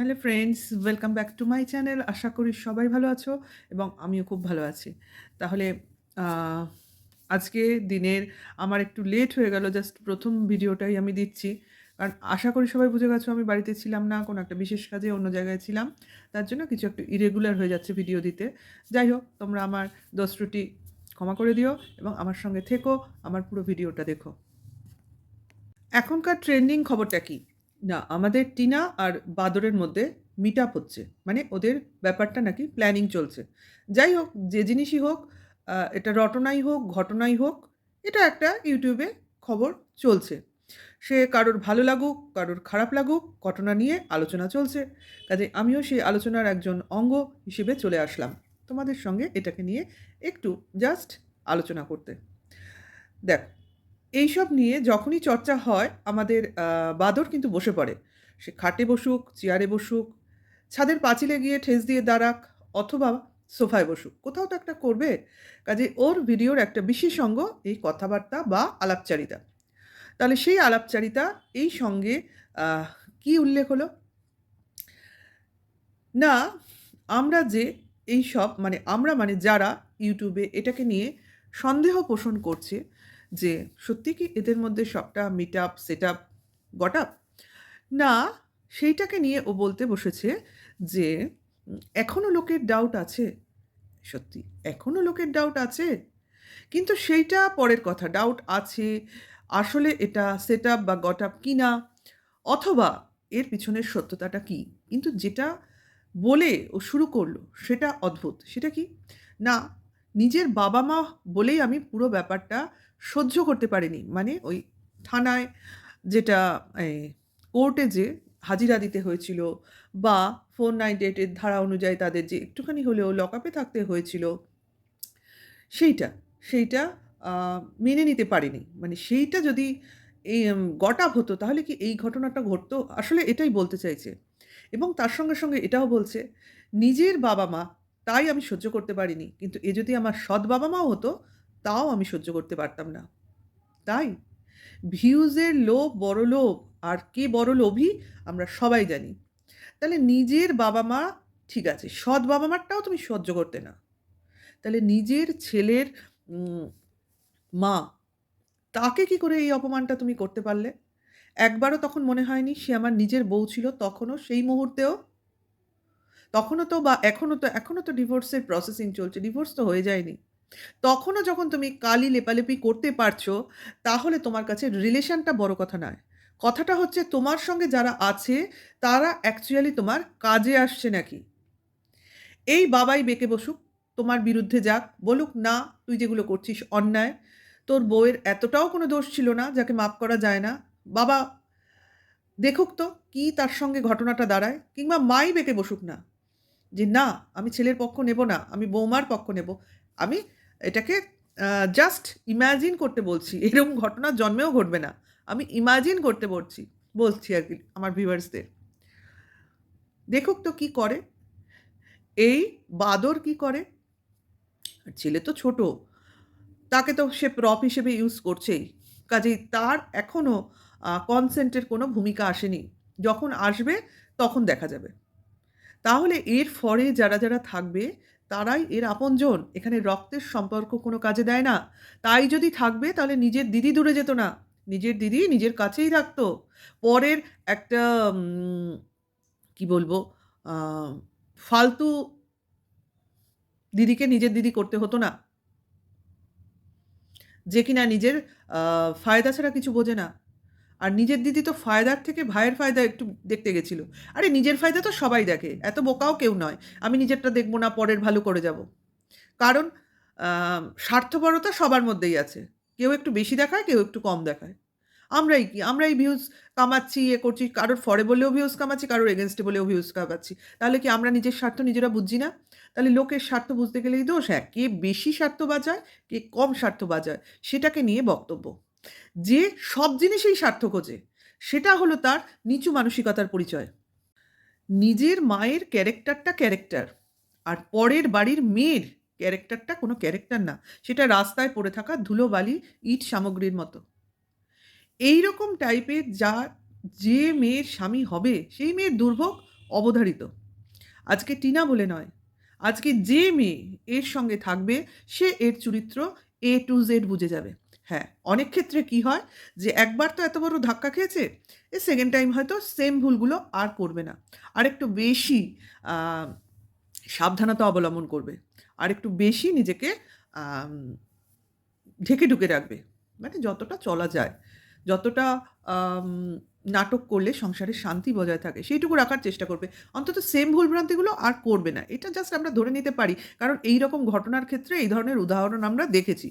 Hello friends, welcome back to my channel. আশা করি সবাই ভালো আছো এবং আমিও খুব ভালো আছি। তাহলে আজকে দিনের আমার একটু লেট হয়ে গেল জাস্ট প্রথম ভিডিওটাই আমি দিচ্ছি। কারণ আশা করি সবাই বুঝে গেছো, আমি বাড়িতে ছিলাম না, কোনো একটা বিশেষ কাজে অন্য জায়গায় ছিলাম। তার জন্য কিছু একটু ইরেগুলার হয়ে যাচ্ছে ভিডিও দিতে। যাই হোক, তোমরা আমার দোষ ত্রুটি ক্ষমা করে দিও এবং আমার সঙ্গে থেকো, আমার পুরো ভিডিওটা দেখো। এখনকার ট্রেন্ডিং খবরটা কি? না, আমাদের টিনা আর বাদরের মধ্যে মিট আপ হচ্ছে। মানে ওদের ব্যাপারটা নাকি প্ল্যানিং চলছে। যাই হোক, যে জিনিসই হোক এটা রটনাই হোক, ঘটনাই হোক, এটা একটা ইউটিউবে খবর চলছে। সে কারোর ভালো লাগুক, কারোর খারাপ লাগুক, ঘটনা নিয়ে আলোচনা চলছে। কাজে আমিও সেই আলোচনার একজন অঙ্গ হিসেবে চলে আসলাম তোমাদের সঙ্গে এটাকে নিয়ে একটু জাস্ট আলোচনা করতে। দেখ এইসব নিয়ে যখনই চর্চা হয়, আমাদের বাদর কিন্তু বসে পড়ে। সে খাটে বসুক, চেয়ারে বসুক, ছাদের পাঁচিলে গিয়ে ঠেস দিয়ে দাঁড়াক অথবা সোফায় বসুক। কোথাও তো একটা করবে। কাজে ওর ভিডিওর একটা বিশেষ অঙ্গ এই কথাবার্তা বা আলাপচারিতা। তাহলে সেই আলাপচারিতা, এই সঙ্গে কি উল্লেখ হলো? না, আমরা যে এই সব মানে আমরা মানে যারা ইউটিউবে এটাকে নিয়ে সন্দেহ পোষণ করছে যে সত্যি কি এদের মধ্যে সবটা meet up set up got up না, সেইটাকে নিয়ে ও বলতে বসেছে যে এখনও লোকের ডাউট আছে? সত্যি এখনও লোকের ডাউট আছে? কিন্তু সেইটা পরের কথা ডাউট আছে, আসলে এটা সেট আপ বা গট আপ কি না অথবা এর পিছনের সত্যতাটা কি? কিন্তু যেটা বলে ও শুরু করল, সেটা অদ্ভুত। সেটা কি? না, নিজের বাবা মা বলেই আমি পুরো ব্যাপারটা সহ্য করতে পারেনি। মানে ওই থানায় যেটা কোর্টে যে হাজিরা দিতে হয়েছিল বা ফোর নাইনটি এইটের ধারা অনুযায়ী তাদের যে একটুখানি হলেও লকআপে থাকতে হয়েছিল, সেইটা সেইটা মেনে নিতে পারেনি। মানে সেইটা যদি এই গটাপ হতো তাহলে কি এই ঘটনাটা ঘটতো? আসলে এটাই বলতে চাইছে। এবং তার সঙ্গে সঙ্গে এটাও বলছে, নিজের বাবা মা তাই আমি সহ্য করতে পারিনি। কিন্তু এ যদি আমার সৎ বাবা মাও হতো তাও আমি সহ্য করতে পারতাম না। তাই? ভিউজের লোভ বড় লোভ, আর কে বড় লোভী? আমরা সবাই জানি। তাহলে নিজের বাবা মা ঠিক আছে, সৎ বাবা মারটাও তুমি সহ্য করতে না। তাহলে নিজের ছেলের মা, তাকে কি করে এই অপমানটা তুমি করতে পারলে? একবারও তখন মনে হয়নি সে আমার নিজের বউ ছিল, তখনও সেই মুহূর্তেও? তখনও তো বা, এখনও তো এখনও তো ডিভোর্সের প্রসেসিং চলছে ডিভোর্স তো হয়ে যায়নি। তখনও যখন তুমি কালি লেপালেপি করতে পারছ, তাহলে তোমার কাছে রিলেশনটা বড় কথা নয়। কথাটা হচ্ছে তোমার সঙ্গে যারা আছে, তারা অ্যাকচুয়ালি তোমার কাজে আসছে নাকি। এই বাবাই বেঁকে বসুক, তোমার বিরুদ্ধে যাক, বলুক, না, তুই যেগুলো করছিস অন্যায়। তোর বউয়ের এতটাও কোনো দোষ ছিল না, যাকে মাপ করা যায় না। বাবা, দেখুক তো, কি তার সঙ্গে ঘটনাটা দাঁড়ায়, কিংবা মাই বেঁকে বসুক না। যে, না, আমি ছেলের পক্ষ নেব না, আমি বৌমার পক্ষ নেব। আমি এটাকে জাস্ট ইমাজিন করতে বলছি। এরকম ঘটনা জন্মেও ঘটবে না। আমি ইমাজিন করতে বলছি বলছি আর কি আমার ভিউয়ার্সদের দেখুক তো কি করে। এই বাদর কি করে? ছেলে তো ছোট। তাকে তো সে প্রপ হিসেবে ইউজ করছেই। কাজেই তার এখনও কনসেন্টের কোনো ভূমিকা আসেনি। যখন আসবে, তখন দেখা যাবে। তাহলে এর ফরে যারা যারা থাকবে তারাই এর আপনজন। এখানে রক্তের সম্পর্ক কোনো কাজে দেয় না। তাই যদি থাকবে, তাহলে নিজের দিদি দূরে যেত না। নিজের দিদি নিজের কাছেই থাকতো। পরের একটা কি বলব ফালতু দিদিকে নিজের দিদি করতে হতো না। যে কিনা নিজের ফায়দা ছাড়া কিছু বোঝে না। আর নিজের দিদি তো ফায়দার থেকে ভাইয়ের ফায়দা একটু দেখতে গেছিল। আরে, নিজের ফায়দা তো সবাই দেখে, এত বোকাও কেউ নয়। আমি নিজেরটা দেখব না, পরের ভালো করে যাব। কারণ স্বার্থপরতা সবার মধ্যেই আছে। কেউ একটু বেশি দেখায়, কেউ একটু কম দেখায়। আমরাই কি? আমরাই ভিউজ কামাচ্ছি, এ করছি, কারোর ফরে বলেও ভিউজ কামাচ্ছি, কারোর এগেনস্টে বলেও ভিউজ কামাচ্ছি। তাহলে কি আমরা নিজের স্বার্থ নিজেরা বুঝছি না? তাহলে লোকের স্বার্থ বুঝতে গেলেই দোষ? হ্যাঁ কে বেশি স্বার্থ বাজায় কে কম স্বার্থ বাজায় সেটাকে নিয়ে বক্তব্য। যে সব জিনিসেই স্বার্থ খোঁজে সেটা হলো তার নিচু মানসিকতার পরিচয়। নিজের মায়ের ক্যারেক্টারটা ক্যারেক্টার, আর পরের বাড়ির মেয়ের ক্যারেক্টারটা কোনো ক্যারেক্টার না, সেটা রাস্তায় পড়ে থাকা ধুলোবালি, ইট সামগ্রীর মতো। এই রকম টাইপের যা, যে মেয়ের স্বামী হবে, সেই মেয়ের দুর্ভোগ অবধারিত। আজকে টিনা বলে নয়, আজকে যে মেয়ে এর সঙ্গে থাকবে, সে এর চরিত্র এ টু জেড বুঝে যাবে। হ্যাঁ অনেক ক্ষেত্রে কি হয় যে একবার তো এত বড় ধাক্কা খেয়েছে, এ সেকেন্ড টাইম হয়তো সেম ভুলগুলো আর করবে না। আর একটু বেশি সাবধানতা অবলম্বন করবে। আর একটু বেশি নিজেকে ঢেকে ঢুকে রাখবে। মানে যতটা চলা যায়, যতটা নাটক করলে সংসারে শান্তি বজায় থাকে, সেইটুকু রাখার চেষ্টা করবে। অন্তত সেম ভুলভ্রান্তিগুলো আর করবে না। এটা জাস্ট আমরা ধরে নিতে পারি, কারণ এই রকম ঘটনার ক্ষেত্রে এই ধরনের উদাহরণ আমরা দেখেছি।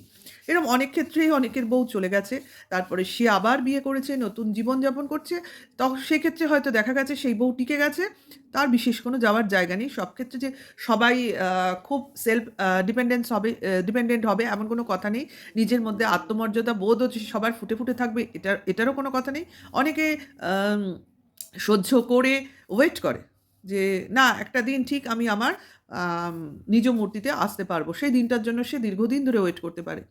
এরকম অনেক ক্ষেত্রেই অনেকের বউ চলে গেছে, তারপরে সে আবার বিয়ে করেছে, নতুন জীবনযাপন করছে তখন সেক্ষেত্রে হয়তো দেখা গেছে সেই বউ টিকে গেছে, তার বিশেষ কোনো যাওয়ার জায়গা নেই। সব ক্ষেত্রে যে সবাই খুব সেলফ ডিপেন্ডেন্স হবে ডিপেন্ডেন্ট হবে এমন কোনো কথা নেই। নিজের মধ্যে আত্মমর্যাদা বোধও সবার ফুটে ফুটে থাকবে এটা এটারও কোনো কথা নেই। অনেকে সহ্য করে ওয়েট করে যে, না, একটা দিন ঠিক আমি আমার নিজ মূর্তিতে আসতে পারব। সেই দিনটার জন্য সে দীর্ঘদিন ধরে ওয়েট করতে পারে।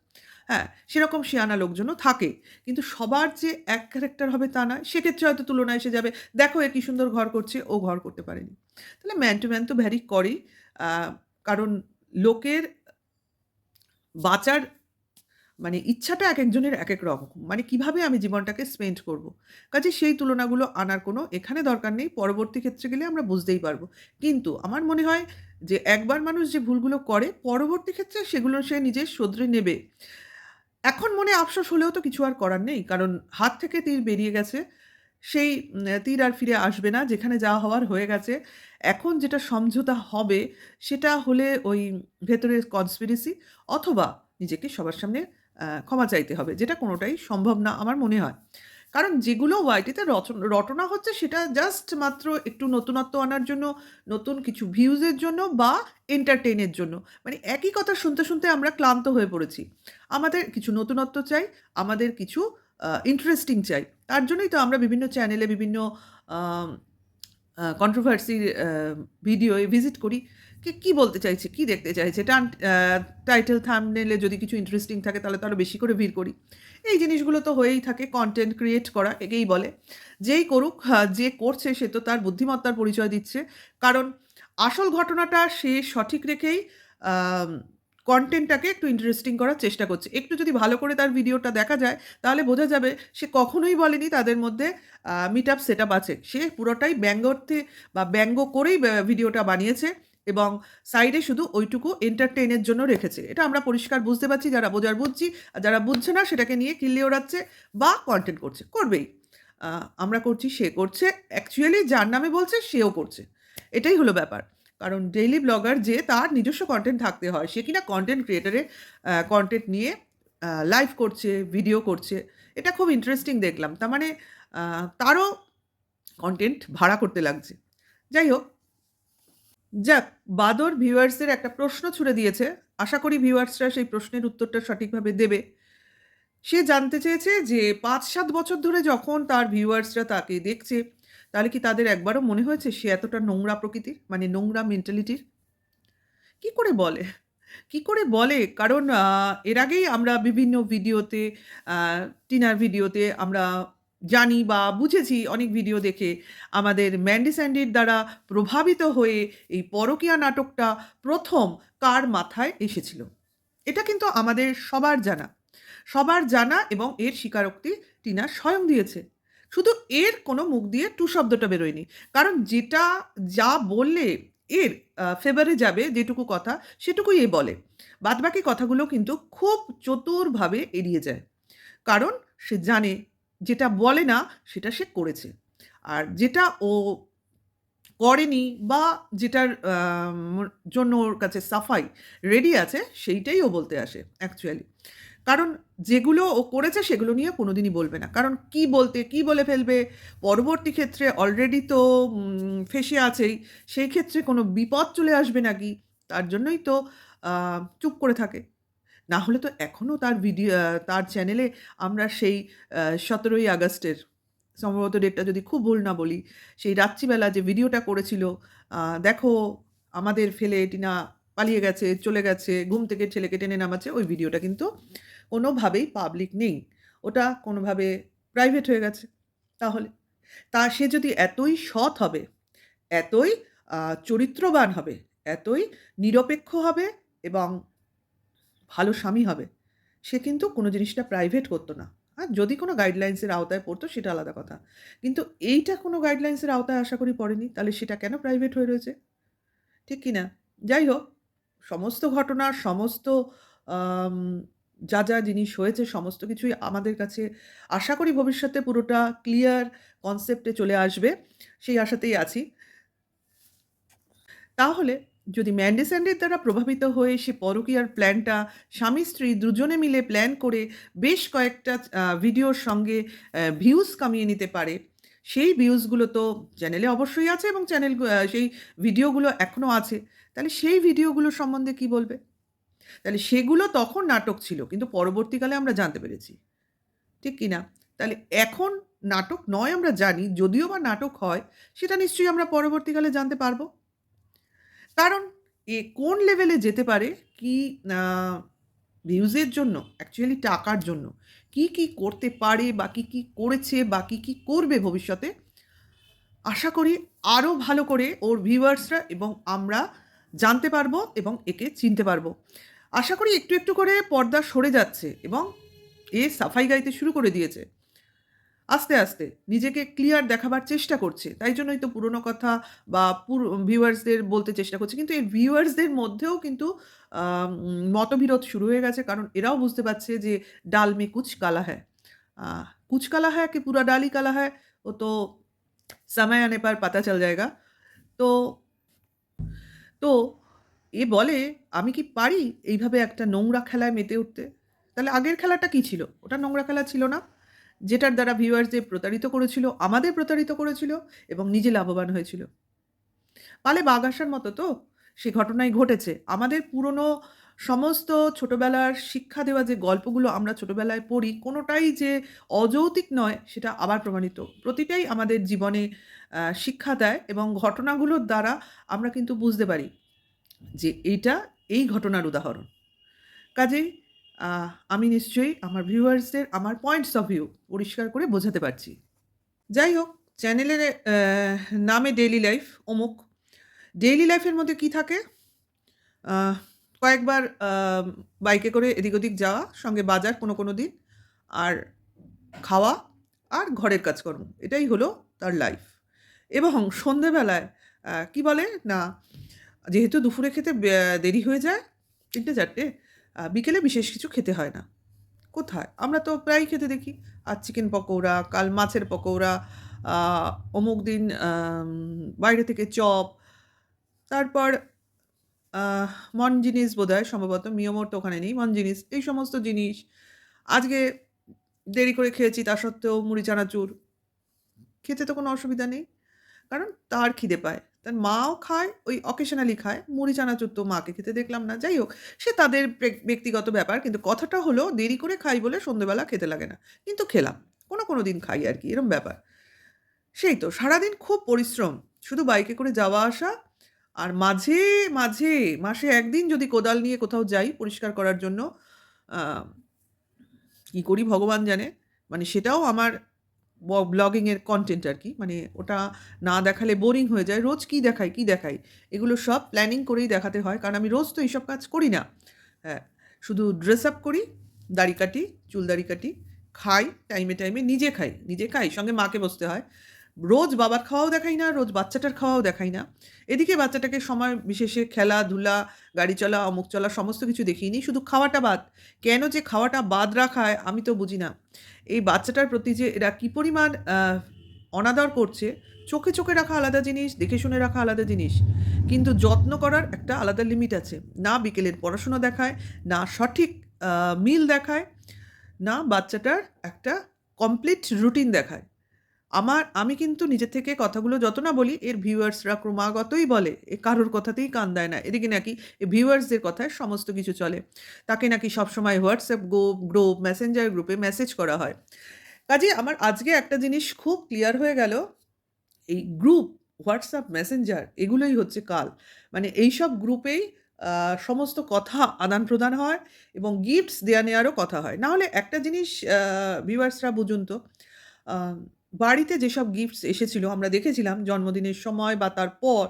হ্যাঁ সেরকম শিয়ানা লোকজনও থাকে। কিন্তু সবার যে এক ক্যারেক্টার হবে তা নয়। সেক্ষেত্রে হয়তো তুলনা এসে যাবে, দেখো এ কি সুন্দর ঘর করছে, ও ঘর করতে পারেনি। তাহলে ম্যান টু ম্যান তো ভ্যারি করেই। কারণ লোকের বাঁচার মানে ইচ্ছাটা এক একজনের এক এক রকম। মানে কীভাবে আমি জীবনটাকে স্পেন্ড করব? কাজে সেই তুলনাগুলো আনার কোনো এখানে দরকার নেই, পরবর্তী ক্ষেত্রে গেলে আমরা বুঝতেই পারব। কিন্তু আমার মনে হয় যে একবার মানুষ যে ভুলগুলো করে, পরবর্তী ক্ষেত্রে সেগুলো সে নিজে শোধরে নেবে। এখন মনে আফসোস হলেও তো কিছু আর করার নেই, কারণ হাত থেকে তীর বেরিয়ে গেছে। সেই তীর আর ফিরে আসবে না, যেখানে যা হওয়ার হয়ে গেছে। এখন যেটা সমঝোতা হবে, সেটা হলে ওই ভেতরের কনস্পিরেসি অথবা নিজেকে সবার সামনে ক্ষমা চাইতে হবে, যেটা কোনোটাই সম্ভব না আমার মনে হয়। কারণ যেগুলো ওয়াইটিতে রটনা হচ্ছে সেটা জাস্ট মাত্র একটু নতুনত্ব আনার জন্য, নতুন কিছু ভিউজের জন্য বা এন্টারটেইনের জন্য। মানে একই কথা শুনতে শুনতে আমরা ক্লান্ত হয়ে পড়েছি। আমাদের কিছু নতুনত্ব চাই, আমাদের কিছু ইন্টারেস্টিং চাই। তার জন্যই তো আমরা বিভিন্ন চ্যানেলে বিভিন্ন কন্ট্রোভার্সির ভিডিও ভিজিট করি, কে কী বলতে চাইছে, কী দেখতে চাইছে, টান টাইটেল থামনেলে যদি কিছু ইন্টারেস্টিং থাকে, তাহলে তো আরও বেশি করে ভিড় করি। এই জিনিসগুলো তো হয়েই থাকে কন্টেন্ট ক্রিয়েট করা, একেই বলে। যেই করুক যে করছে, সে তো তার বুদ্ধিমত্তার পরিচয় দিচ্ছে। কারণ আসল ঘটনাটা সে সঠিক রেখেই কন্টেন্টটাকে একটু ইন্টারেস্টিং করার চেষ্টা করছে। একটু যদি ভালো করে তার ভিডিওটা দেখা যায়, তাহলে বোঝা যাবে সে কখনোই বলেনি তাদের মধ্যে মিট আপ সেট আপ আছে। সে পুরোটাই ব্যঙ্গ অর্থে বা ব্যঙ্গ করেই ভিডিওটা বানিয়েছে এবং সাইডে শুধু ওইটুকু এন্টারটেইনের জন্য রেখেছে। এটা আমরা পরিষ্কার বুঝতে পারছি, যারা বোঝার বুঝছি, আর যারা বুঝছে না, সেটাকে নিয়ে কিল্লি ওড়াচ্ছে বা কন্টেন্ট করছে। করবেই। আমরা করছি, সে করছে। অ্যাকচুয়ালি যার নামে বলছে, সেও করছে। এটাই হলো ব্যাপার। কারণ ডেইলি ব্লগার যে তার নিজস্ব কন্টেন্ট থাকতে হয়। সে কিনা কন্টেন্ট ক্রিয়েটারের কন্টেন্ট নিয়ে লাইভ করছে ভিডিও করছে। এটা খুব ইন্টারেস্টিং দেখলাম। তার মানে তারও কন্টেন্ট ভাড়া করতে লাগছে। যাই হোক, যাক, বাদর ভিউয়ার্সের একটা প্রশ্ন ছুড়ে দিয়েছে। আশা করি ভিউয়ার্সরা সেই প্রশ্নের উত্তরটা সঠিকভাবে দেবে। সে জানতে চেয়েছে যে পাঁচ সাত বছর ধরে যখন তার ভিউয়ার্সরা তাকে দেখছে তাহলে কি তাদের একবারও মনে হয়েছে সে এতটা নোংরা প্রকৃতির? মানে নোংরা মেন্টালিটির কি করে বলে? কি করে বলে? কারণ এর আগেই আমরা বিভিন্ন ভিডিওতে টিনার ভিডিওতে আমরা জানি বা বুঝেছি, অনেক ভিডিও দেখে আমাদের ম্যান্ডি স্যান্ডির দ্বারা প্রভাবিত হয়ে এই পরকীয়া নাটকটা প্রথম কার মাথায় এসেছিল? এটা কিন্তু আমাদের সবার জানা। সবার জানা এবং এর স্বীকারোক্তি টিনা স্বয়ং দিয়েছে। শুধু এর কোনো মুখ দিয়ে টু শব্দটা বেরোয়নি। কারণ যেটা যা বললে এর ফেভারে যাবে যেটুকু কথা সেটুকুই এ বলে। বাদবাকি কথাগুলো কিন্তু খুব চতুরভাবে এড়িয়ে যায়। কারণ সে জানে যেটা বলে না সেটা সে করেছে। আর যেটা ও করেনি বা যেটার জন্য ওর কাছে সাফাই রেডি আছে সেইটাই ও বলতে আসে অ্যাকচুয়ালি কারণ যেগুলো ও করেছে সেগুলো নিয়ে কোনোদিনই বলবে না। কারণ কি বলতে, কি বলে ফেলবে, পরবর্তী ক্ষেত্রে অলরেডি তো ফেসে আছেই, সেই ক্ষেত্রে কোনো বিপদ চলে আসবে নাকি? তার জন্যই তো চুপ করে থাকে। না হলে তো এখনও তার ভিডিও তার চ্যানেলে আমরা সেই সতেরোই আগস্টের, সম্ভবত ডেটটা যদি খুব ভুল না বলি, সেই রাত্রিবেলা যে ভিডিওটা করেছিল দেখো, আমাদের ফেলে টিনা পালিয়ে গেছে চলে গেছে ঘুম থেকে ছেলেকে টেনে নামাচ্ছে ওই ভিডিওটা কিন্তু কোনোভাবেই পাবলিক নেই ওটা কোনোভাবে প্রাইভেট হয়ে গেছে তাহলে তা সে যদি এতই সৎ হবে এতই চরিত্রবান হবে, এতই নিরপেক্ষ হবে এবং ভালো স্বামী হবে। সে কিন্তু কোনো জিনিসটা প্রাইভেট করতো না। আর যদি কোনো গাইডলাইন্সের আওতায় পড়তো সেটা আলাদা কথা। কিন্তু এইটা কোনো গাইডলাইন্সের আওতায় আশা করি পড়েনি। তাহলে সেটা কেন প্রাইভেট হয়ে রয়েছে? ঠিক কি না? যাই হোক, সমস্ত ঘটনা, সমস্ত যা, যা জিনিস হয়েছে সমস্ত কিছুই আমাদের কাছে আশা করি ভবিষ্যতে পুরোটা ক্লিয়ার কনসেপ্টে চলে আসবে। সেই আশাতেই আছি। তাহলে যদি ম্যান্ডি স্যান্ডির দ্বারা প্রভাবিত হয়ে সে পরকীয়ার প্ল্যানটা স্বামী-স্ত্রী দুজনে মিলে প্ল্যান করে বেশ কয়েকটা ভিডিওর সঙ্গে ভিউজ কামিয়ে নিতে পারে। সেই ভিউজগুলো তো চ্যানেলে অবশ্যই আছে এবং চ্যানেল সেই ভিডিওগুলো এখনও আছে। তাহলে সেই ভিডিওগুলো সম্বন্ধে কি বলবে? তাহলে সেগুলো তখন নাটক ছিল। কিন্তু পরবর্তীকালে আমরা জানতে পেরেছি। ঠিক কি না? তাহলে এখন নাটক নয় আমরা জানি, যদিও বা নাটক হয়, সেটা নিশ্চয়ই আমরা পরবর্তীকালে জানতে পারব কারণ এ কোন লেভেলে যেতে পারে, কি ভিউজের জন্য, অ্যাকচুয়ালি টাকার জন্য। কি, কি করতে পারে বা কি, কি করেছে বা কি, কি করবে ভবিষ্যতে, আশা করি আরও ভালো করে ওর ভিউয়ার্সরা এবং আমরা জানতে পারব এবং একে চিনতে পারব। আশা করি একটু একটু করে পর্দা সরে যাচ্ছে এবং এ সাফাই গাইতে শুরু করে দিয়েছে। আস্তে আস্তে নিজেকে ক্লিয়ার দেখাবার চেষ্টা করছে। তাই জন্যই তো পুরনো কথা বা পুরো, ভিউয়ার্সদের বলতে চেষ্টা করছে। কিন্তু এই ভিউয়ার্সদের মধ্যেও কিন্তু মতবিরোধ শুরু হয়ে গেছে। কারণ এরাও বুঝতে পারছে যে ডাল মে কুচ কালা হ্যাঁ কুচ কালা হ্যাঁ কি পুরা ডালই কালা হ্যায়? ও তো সময় আনে পার পাতা চল জায়গা তো তো এ বলে, "আমি কি পারি এইভাবে একটা নোংরা খেলায় মেতে উঠতে?" তাহলে আগের খেলাটা কি ছিল? ওটা নোংরা খেলা ছিল না? যেটার দ্বারা ভিউয়ার্সদের প্রতারিত করেছিল, আমাদের প্রতারিত করেছিল এবং নিজে লাভবান হয়েছিল। পালে বাঘ আসার মতো তো, সে ঘটনাই ঘটেছে। আমাদের পুরনো সমস্ত ছোটবেলার শিক্ষা দেওয়া যে গল্পগুলো আমরা ছোটবেলায় পড়ি, কোনোটাই যে অযৌক্তিক নয় সেটা আবার প্রমাণিত। প্রতিটাই আমাদের জীবনে শিক্ষা দেয় এবং ঘটনাগুলোর দ্বারা আমরা কিন্তু বুঝতে পারি যে এইটা এই ঘটনার উদাহরণ। কাজেই আমি নিশ্চয়ই আমার ভিউয়ার্সদের আমার পয়েন্টস অফ ভিউ পরিষ্কার করে বোঝাতে পারছি। যাই হোক, চ্যানেলের নামে ডেইলি লাইফ অমুক। ডেইলি লাইফের মধ্যে কি থাকে? কয়েকবার বাইকে করে এদিক ওদিক যাওয়া, সঙ্গে বাজার কোনো, কোনো দিন। আর খাওয়া আর ঘরের কাজকর্ম। এটাই হলো তার লাইফ। এবং সন্ধ্যেবেলায় আ কি বলে? না, যেহেতু দুপুরে খেতে দেরি হয়ে যায় তিনটে চারটে বিকেলে বিশেষ কিছু খেতে হয় না। কোথায়? আমরা তো প্রায়ই খেতে দেখি। আজ চিকেন পকৌড়া, কাল মাছের পকৌড়া, অমুক দিন বাইরে থেকে চপ। তারপর আ বোধ হয় সম্ভবত মিয়োমোর তো ওখানে নেই। মন জিনিস এই সমস্ত জিনিস। আজকে দেরি করে খেয়েছি তা সত্ত্বেও মুড়ি চানাচুর। খেতে তো কোনো অসুবিধা নেই। কারণ তার খিদে পায়। তার মাও খায়, ওই অকেশনালি খায়। মুড়ি চানাচুর তো মাকে খেতে দেখলাম না। যাই হোক, সে তাদের ব্যক্তিগত ব্যাপার। কিন্তু কথাটা হলো দেরি করে খাই বলে সন্ধ্যেবেলা খেতে লাগে না। কিন্তু খেলাম। কোনো, কোনো দিন খাই আর কি এরম ব্যাপার। সেই তো সারাদিন খুব পরিশ্রম। শুধু বাইকে করে যাওয়া আসা আর মাঝে, মাঝে মাসে একদিন যদি কোদাল নিয়ে কোথাও যাই পরিষ্কার করার জন্য, কি করি ভগবান জানে। মানে সেটাও আমার ব ব্লগিং এর কনটেন্ট আরকি। মানে ওটা না দেখালে বোরিং হয়ে যায়। রোজ কি দেখাই, কি দেখাই? এগুলো সব প্ল্যানিং করেই দেখাতে হয়। কারণ আমি রোজ তো এইসব কাজ করি না। হ্যাঁ, শুধু ড্রেস আপ করি, দাড়ি কাটি, চুল দাড়ি কাটি, খাই টাইমে, টাইমে নিজে খাই। নিজে খাই, সঙ্গে মাকে বসতে হয়। রোজ বাবার খাওয়াও দেখাই না, রোজ বাচ্চাটার খাওয়াও দেখাই না। এদিকে বাচ্চাটাকে সময় বিশেষে খেলাধুলা, গাড়ি চলা, অমুক চলা সমস্ত কিছু দেখিয়ে নিই। শুধু খাওয়াটা বাদ। কেন যে খাওয়াটা বাদ রাখায় আমি তো বুঝি না। এই বাচ্চাটার প্রতি যে এরা কী পরিমাণ অনাদর করছে, চোখে, চোখে রাখা আলাদা জিনিস, দেখে শুনে রাখা আলাদা জিনিস। কিন্তু যত্ন করার একটা আলাদা লিমিট আছে। না বিকেলের পড়াশোনা দেখায়, না সঠিক মিল দেখায়, না বাচ্চাটার একটা কমপ্লিট রুটিন দেখায়। আমার আমি কিন্তু নিজে থেকে কথাগুলো যত না বলি এর ভিউয়ার্সরা ক্রমাগতই বলে। এ কারোর কথাতেই কান দেয় না। এদিকে নাকি ভিউয়ার্সদের কথায় সমস্ত কিছু চলে। তাকে নাকি সবসময় হোয়াটসঅ্যাপ গ্রুপ, গ্রুপ, মেসেঞ্জার গ্রুপে মেসেজ করা হয়। কাজে আমার আজকে একটা জিনিস খুব ক্লিয়ার হয়ে গেল। এই গ্রুপ, হোয়াটসঅ্যাপ, মেসেঞ্জার এগুলোই হচ্ছে কাল। মানে এইসব গ্রুপেই সমস্ত কথা আদান-প্রদান হয় এবং গিফটস দেওয়া নেওয়ারও কথা হয়। নাহলে একটা জিনিস ভিউয়ার্সরা বুঝুন তো, বাড়িতে যেসব গিফটস এসেছিল, আমরা দেখেছিলাম জন্মদিনের সময় বা তারপর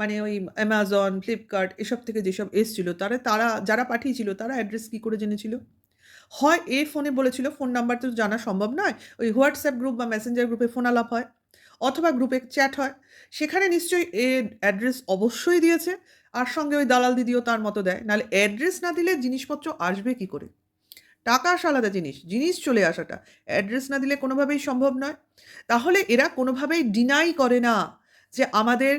মানে ওই অ্যামাজন ফ্লিপকার্ট এসব থেকে যেসব এসছিল, তারা তারা, যারা পাঠিয়েছিল, তারা অ্যাড্রেস কী করে জেনেছিল? হয় এ ফোনে বলেছিল ফোন নাম্বার তো জানা সম্ভব নয়, ওই হোয়াটসঅ্যাপ গ্রুপ বা মেসেঞ্জার গ্রুপে ফোন আলাপ হয়, অথবা গ্রুপে চ্যাট হয়, সেখানে নিশ্চয়ই এ অ্যাড্রেস অবশ্যই দিয়েছে, আর সঙ্গে ওই দালাল দিদিও তার মতো দেয়, নাহলে অ্যাড্রেস না দিলে জিনিসপত্র আসবে কি করে? টাকা আসা আলাদা জিনিস জিনিস চলে আসাটা। অ্যাড্রেস না দিলে কোনোভাবেই সম্ভব নয়। তাহলে এরা কোনোভাবেই ডিনাই করে না যে আমাদের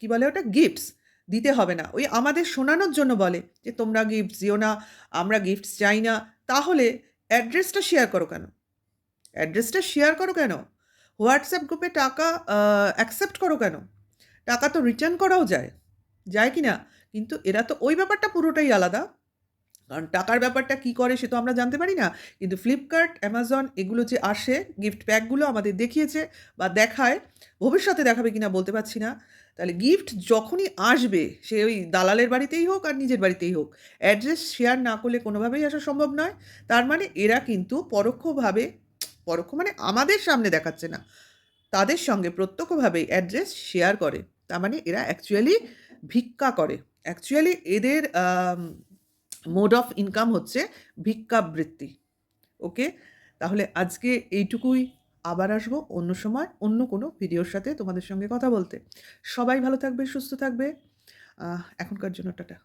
কি বলে ওটা? গিফটস দিতে হবে না। ওই আমাদের শোনানোর জন্য বলে যে, তোমরা গিফটস দিও না, আমরা গিফটস চাই না। তাহলে অ্যাড্রেসটা শেয়ার করো কেন? অ্যাড্রেসটা শেয়ার করো কেন? হোয়াটসঅ্যাপ গ্রুপে টাকা অ্যাকসেপ্ট করো কেন? টাকা তো রিটার্ন করাও যায় যায় কি না কিন্তু এরা তো ওই ব্যাপারটা পুরোটাই আলাদা। কারণ টাকার ব্যাপারটা কি করে সে তো আমরা জানতে পারি না। কিন্তু ফ্লিপকার্ট অ্যামাজন এগুলো যে আসে গিফট প্যাকগুলো আমাদের দেখিয়েছে বা দেখায়, ভবিষ্যতে দেখাবে কিনা বলতে পারছি না। তাহলে গিফট যখনই আসবে, সে ওই দালালের বাড়িতেই হোক আর নিজের বাড়িতেই হোক অ্যাড্রেস শেয়ার না করলে কোনোভাবেই আসা সম্ভব নয়। তার মানে এরা কিন্তু পরোক্ষভাবে, পরোক্ষ মানে আমাদের সামনে দেখাচ্ছে না, তাদের সঙ্গে প্রত্যক্ষভাবেই অ্যাড্রেস শেয়ার করে। তার মানে এরা অ্যাকচুয়ালি ভিক্ষা করে। অ্যাকচুয়ালি এদের মোড অফ ইনকাম হচ্ছে ভিক্ষাবৃত্তি। ওকে তাহলে আজকে এইটুকুই, আবার আসব অন্য সময়, অন্য কোনো ভিডিওর সাথে তোমাদের সঙ্গে কথা বলতে। সবাই ভালো থাকবে, সুস্থ থাকবে। এখনকার জন্য টাটা।